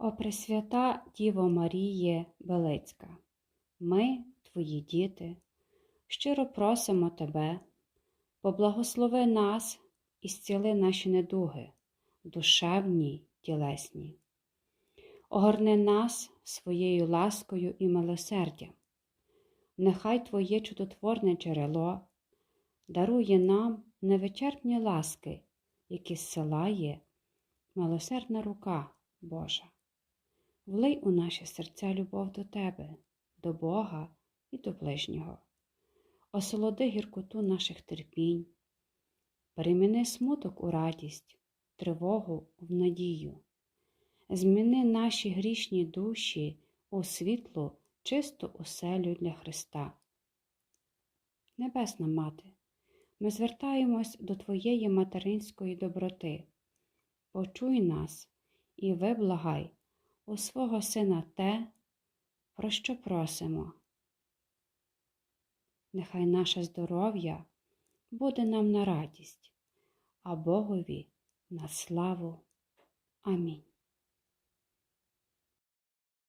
О Пресвята Діво Маріє Белецька, ми, твої діти, щиро просимо тебе, поблагослови нас і зціли наші недуги, душевні тілесні. Огорни нас своєю ласкою і милосердям. Нехай Твоє чудотворне джерело дарує нам невичерпні ласки, які зсилає милосердна рука Божа. Влий у наші серця любов до Тебе, до Бога і до ближнього. Осолоди гіркоту наших терпінь, переміни смуток у радість, тривогу в надію. Зміни наші грішні душі у світлу, чисту оселю для Христа. Небесна Мати, ми звертаємось до Твоєї материнської доброти. Почуй нас і виблагай у свого Сина те, про що просимо. Нехай наше здоров'я буде нам на радість, а Богові на славу. Амінь.